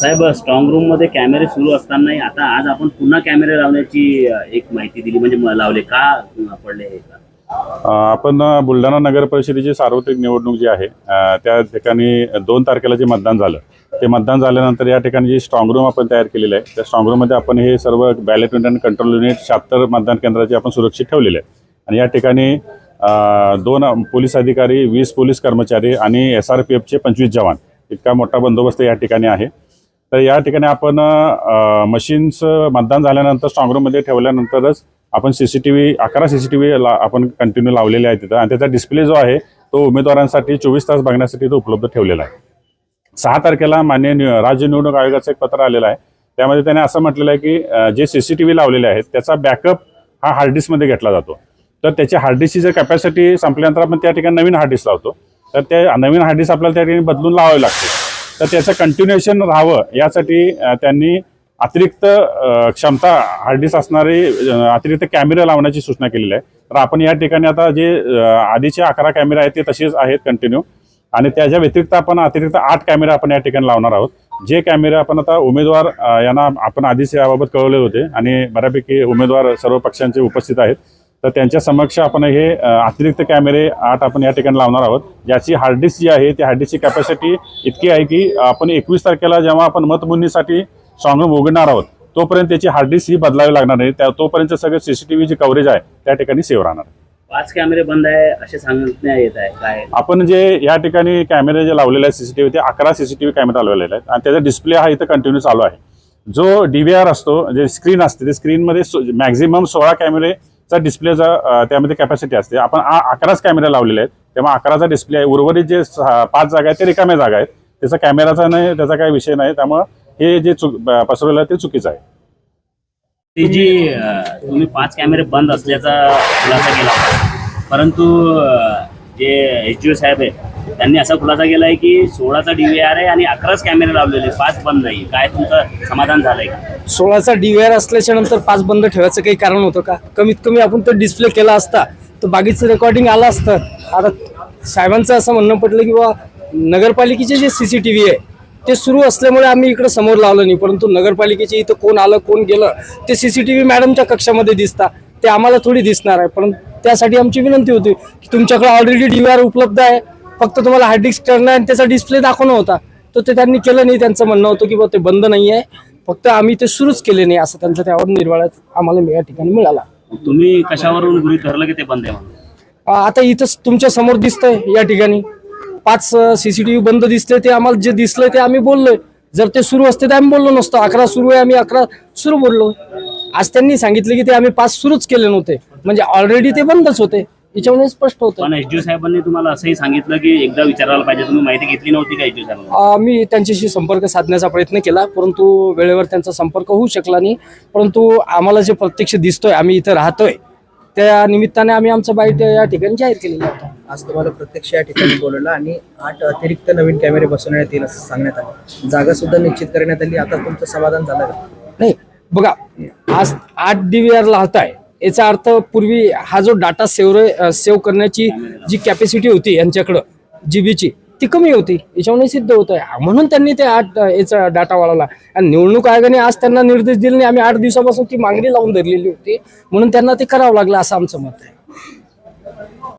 साहेब strong रूममध्ये कॅमेरे सुरू असतानाही आता आज आपण पुन्हा कॅमेरे लावण्याची एक माहिती दिली म्हणजे लावले. का पडले हे? का आपण बुलढाणा नगर परिषदेची सार्वत्रिक निवडणूक जी आहे त्या ठिकाणी दोन तारखेला जे मतदान झालं ते मतदान झाल्यानंतर या ठिकाणी जी स्ट्रॉंग रूम आपण तयार केलेलं आहे त्या स्ट्रॉंग रूममध्ये आपण हे सर्व बॅलेट युनिट आणि कंट्रोल युनिट शहात्तर मतदान केंद्राचे आपण सुरक्षित ठेवलेले आहे. आणि या ठिकाणी दोन पोलीस अधिकारी वीस पोलीस कर्मचारी आणि एस आर पी एफचे पंचवीस जवान इतका मोठा बंदोबस्त या ठिकाणी आहे. तर या ठिकाणी आपण मशीन्स मतदान झाल्यानंतर स्ट्रॉंगरूममध्ये ठेवल्यानंतरच आपण सी सी टी व्ही अकरा सी सी टी व्ही ला आपण कंटिन्यू लावलेले आहे तिथं. आणि त्याचा डिस्प्ले जो आहे तो उमेदवारांसाठी चोवीस तास बघण्यासाठी तो उपलब्ध ठेवलेला आहे. सहा तारखेला मान्य राज्य निवडणूक आयोगाचं एक पत्र आलेलं आहे. त्यामध्ये त्याने असं म्हटलेलं आहे की जे सी सी टी व्ही लावलेले आहेत त्याचा बॅकअप हा हार्ड डिस्कमध्ये घेतला जातो. तर त्याची हार्ड डिस्कची जर कॅपॅसिटी संपल्यानंतर आपण त्या ठिकाणी नवीन हार्ड डिस्क लावतो. तर त्या नवीन हार्ड डिस्क आपल्याला त्या ठिकाणी बदलून लावावी लागते तर त्याचं कंटिन्युएशन राहावं यासाठी त्यांनी अतिरिक्त क्षमता हार्डिस असणारी असणारे अतिरिक्त कॅमेरे लावण्याची सूचना केलेली आहे. तर आपण या ठिकाणी आता जे आधीचे अकरा कॅमेरे आहेत ते तसेच आहेत कंटिन्यू आणि त्याच्या व्यतिरिक्त आपण अतिरिक्त आठ कॅमेरे आपण या ठिकाणी लावणार आहोत. जे कॅमेरे आपण आता उमेदवार यांना आपण आधीच याबाबत कळवले होते. आणि बऱ्यापैकी उमेदवार सर्व पक्षांचे उपस्थित आहेत. तर त्यांच्या समक्ष आपण हे अतिरिक्त कॅमेरे आठ आपण या ठिकाणी लावणार आहोत. ज्याची हार्ड डिस्क जी आहे ती हार्ड डिस्कची कॅपॅसिटी इतकी आहे की आपण एकवीस तारखेला जेव्हा आपण मतमोजणीसाठी स्ट्रॉंग उघडणार आहोत तोपर्यंत त्याची हार्ड डिस्क ही बदलावी लागणार नाही. त्या तोपर्यंत सगळं सीसीटीव्ही जे कव्हरेज आहे त्या ठिकाणी सेव्ह राहणार पाच कॅमेरे बंद आहे असे सांगण्यात येत आहे. काय? आपण जे या ठिकाणी कॅमेरे जे लावलेले आहेत सीसीटीव्ही ते अकरा सीसीटीव्ही कॅमेरे लावलेले आहेत आणि त्याचा डिस्प्ले हा इथं कंटिन्यू चालू आहे. जो डी व्ही आर असतो जे स्क्रीन असते ते स्क्रीनमध्ये मॅक्झिमम सोळा डिस्प्ले डिस्प्लेचा त्यामध्ये कॅपॅसिटी असते. आपण अकराच कॅमेरे लावलेले आहेत. तेव्हा अकराचा डिस्प्ले आहे. उर्वरित जे पाच जागा आहेत ते रिकाम्या जागा आहेत. त्याचा कॅमेराचा नाही त्याचा काही विषय नाही. त्यामुळं हे जे चुक पसरवलं आहे ते चुकीचं आहे. ती जी तुम्ही पाच कॅमेरे बंद असल्याचा खुलासा केला परंतु जे एच डी ओ साहेब आहे त्यांनी असा खुलासा केला आहे की सोळाचा डी व्ही आर आहे आणि अकराच कॅमेरे लावलेले पाच बंद नाही काय तुमचं समाधान झालंय का? सोळाचा डीव्हीआर असल्याच्या नंतर पाच बंद ठेवायचं काही कारण होतं का? कमीत कमी आपण तो डिस्प्ले केला असता तर बाकीचं रेकॉर्डिंग आलं असतं. आता साहेबांचं असं म्हणणं पडलं की बा नगरपालिकेचे जे सी सी टी व्ही आहे ते सुरू असल्यामुळे आम्ही इकडं समोर लावलं नाही. परंतु नगरपालिकेचे इथं कोण आलं कोण गेलं ते सी सी टी व्ही मॅडमच्या कक्षामध्ये दिसता. ते आम्हाला थोडी दिसणार आहे. पण त्यासाठी आमची विनंती होती की तुमच्याकडे ऑलरेडी डी व्ही आर उपलब्ध आहे. फक्त तुम्हाला हार्ड डिस्क करणं आणि त्याचा डिस्प्ले दाखवणं होता. तर ते त्यांनी केलं नाही त्यांचं म्हणणं होतं की बा ते बंद नाही आहे फक्त आम्ही ते सुरूच केले नाही असं त्यांचं त्यावर निर्वाळा आम्हाला या ठिकाणी मिळाला. तुम्ही कशावरून गृहित धरलं की ते बंद आहे आता इथं तुमच्यासमोर दिसतंय या ठिकाणी. पाच सीसीटीव्ही बंद दिसले ते आम्हाला जे दिसलंय ते आम्ही बोललोय. जर ते सुरू असते तर आम्ही बोललो नसतो. अकरा सुरू आहे आम्ही अकरा सुरू बोललो. आज त्यांनी सांगितलं की ते आम्ही पाच सुरूच केले नव्हते. म्हणजे ऑलरेडी ते बंदच होते. याच्यामुळे स्पष्ट होतं. पण एच डी ओ साहेबांनी तुम्हाला असंही सांगितलं की एकदा विचारायला पाहिजे तुम्ही माहिती घेतली नव्हती का एच डी ओ साहेबांना? मी त्यांच्याशी संपर्क साधण्याचा प्रयत्न केला परंतु वेळेवर त्यांचा संपर्क होऊ शकला नाही. परंतु आम्हाला जे प्रत्यक्ष दिसतोय आम्ही इथं राहतोय त्या निमित्ताने आम्ही आमचं बाईट या ठिकाणी जाहीर केलेलं होतं. आज तुम्हाला प्रत्यक्ष या ठिकाणी बोलवलं आणि आठ अतिरिक्त नवीन कॅमेरे बसवण्यात येईल असं सांगण्यात आलं. जागा सुद्धा निश्चित करण्यात आली. आता तुमचं समाधान झालं का? नाही बघा आज आठ डी व्ही आर लावताय याचा अर्थ पूर्वी हा जो डाटा सेव्ह सेव्ह करण्याची जी कॅपॅसिटी होती यांच्याकडं जी बीची ती कमी होती. याच्यामुळे सिद्ध होत आहे म्हणून त्यांनी ते आठ याचा डाटा वाढवला. आणि निवडणूक आयोगाने आज त्यांना निर्देश दिले नाही आम्ही आठ दिवसापासून ती मागणी लावून धरलेली होती. म्हणून त्यांना ते करावं लागलं असं आमचं मत आहे.